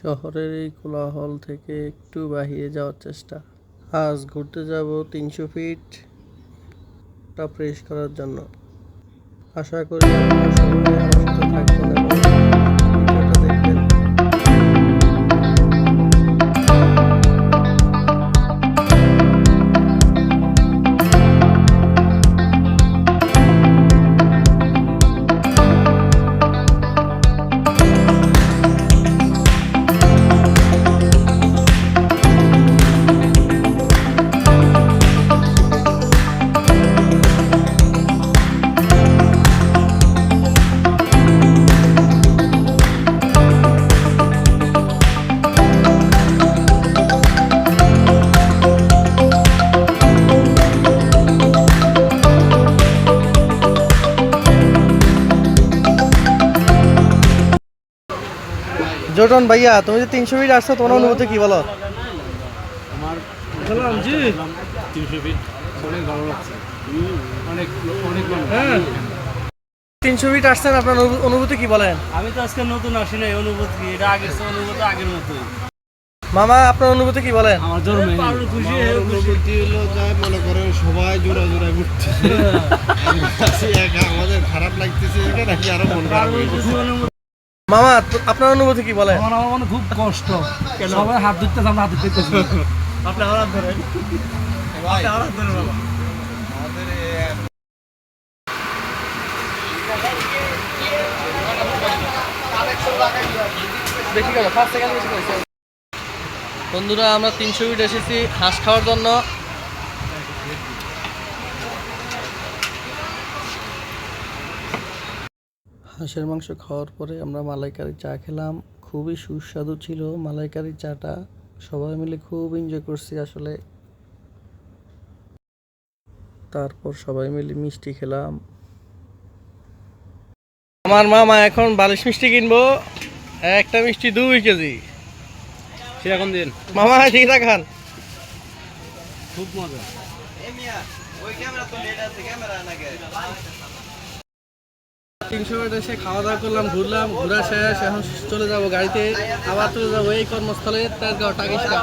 শহরের এই কোলাহল থেকে একটু বাহিরে যাওয়ার চেষ্টা। আজ ঘুরতে যাব তিনশো ফিট টা ফ্রেশ করার জন্য। আশা করি আপনারা সবাই আমার থাকবেন জোটন ভাইয়া তুমি যে তিনশো ফিট আসছো তোমার অনুভূতি কি বলো? আমার তিনশো ফিট অনেক ভালো লাগছে। অনেক অনেক হ্যাঁ। তিনশো ফিট আসছেন আপনার অনুভূতি কি বলেন? আমি তো আজকে নতুন আসি নাই অনুভূতি কি? এটা আগের অনুভূতি আগের মতোই। মামা আপনার অনুভূতি কি বলেন? আমার জন্মে খুশি অনুভূতি হলো যা মনে করেন সবাই জোড়া জোড়া একা আমাদের খারাপ লাগতেছে এখানে নাকি আরও মন খারাপ হয়ে। মামা আপনার অনুভূতি কি বলে আমার আমার মনে খুব কষ্ট। সবাই হাত ধরতেছে আমরা হাত ধরতেছি। আপনি ধরেন। গেল ফার্স্ট সেকেন্ড বন্ধুরা আমরা তিনশো ফিট এসেছি হাঁস খাওয়ার জন্য। হাঁসের মাংস খাওয়ার পরে আমরা মালাইকারি চা খেলাম। খুবই সুস্বাদু ছিল মালাইকারি চাটা। সবাই মিলে খুব এনজয় করছি আসলে। তারপর সবাই মিলে মিষ্টি খেলাম। আমার মামা এখন বালিশ মিষ্টি কিনবো। একটা মিষ্টি দুই কেজি। সেরকম দিন। মামা ঠিক রাখান। খুব মজা। তিনশো এসে খাওয়া দাওয়া করলাম, ঘুরলাম, ঘুরা শেষ, এখন চলে যাব গাড়িতে। আবার চলে যাব এই কর্মস্থলে তার টাকিসকা